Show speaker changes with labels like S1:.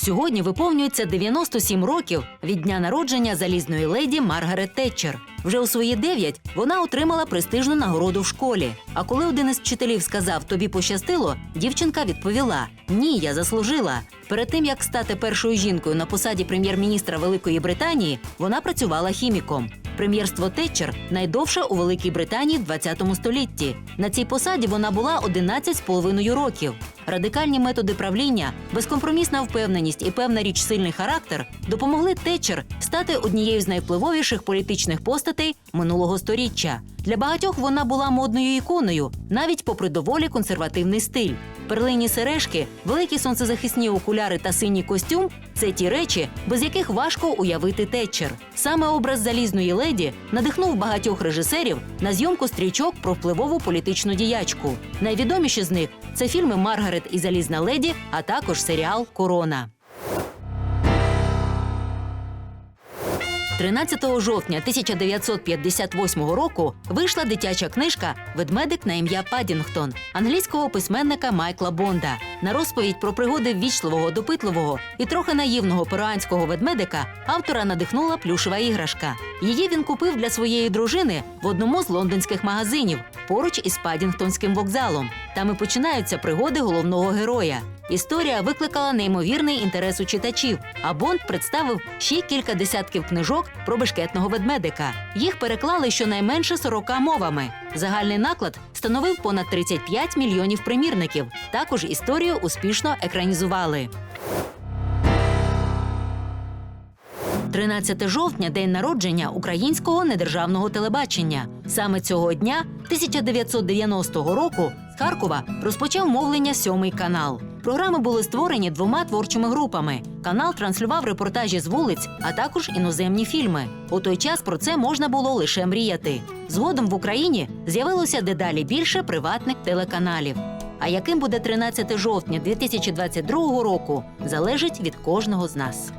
S1: Сьогодні виповнюється 97 років від дня народження залізної леді Маргарет Тетчер. Вже у свої дев'ять вона отримала престижну нагороду в школі. А коли один із вчителів сказав тобі пощастило, дівчинка відповіла: Ні, я заслужила. Перед тим як стати першою жінкою на посаді прем'єр-міністра Великої Британії, вона працювала хіміком. Прем'єрство Тетчер найдовше у Великій Британії в 20 столітті. На цій посаді вона була 11 з половиною років. Радикальні методи правління, безкомпромісна впевненість і певна річ сильний характер допомогли Тетчер стати однією з найвпливовіших політичних постатей минулого сторіччя. Для багатьох вона була модною іконою, навіть попри доволі консервативний стиль. Перлині сережки, великі сонцезахисні окуляри та синій костюм це ті речі, без яких важко уявити Тетчер. Саме образ залізної леді надихнув багатьох режисерів на зйомку стрічок про впливову політичну діячку. Найвідоміші з них це фільми Маргарет і Залізна леді, а також серіал Корона. 13 жовтня 1958 року вийшла дитяча книжка Ведмедик на ім'я Падінгтон англійського письменника Майкла Бонда. На розповідь про пригоди ввічливого, допитливого і трохи наївного перуанського ведмедика автора надихнула плюшева іграшка. Її він купив для своєї дружини в одному з лондонських магазинів поруч із Падінгтонським вокзалом. Там і починаються пригоди головного героя. Історія викликала неймовірний інтерес у читачів, а Бонд представив ще кілька десятків книжок про бешкетного ведмедика. Їх переклали щонайменше 40 мовами. Загальний наклад становив понад 35 мільйонів примірників. Також історію успішно екранізували. 13 жовтня день народження українського недержавного телебачення. Саме цього дня, 1990 року, з Харкова розпочав мовлення сьомий канал. Програми були створені двома творчими групами. Канал транслював репортажі з вулиць, а також іноземні фільми. У той час про це можна було лише мріяти. Згодом в Україні з'явилося дедалі більше приватних телеканалів. А яким буде 13 жовтня 2022 року, залежить від кожного з нас.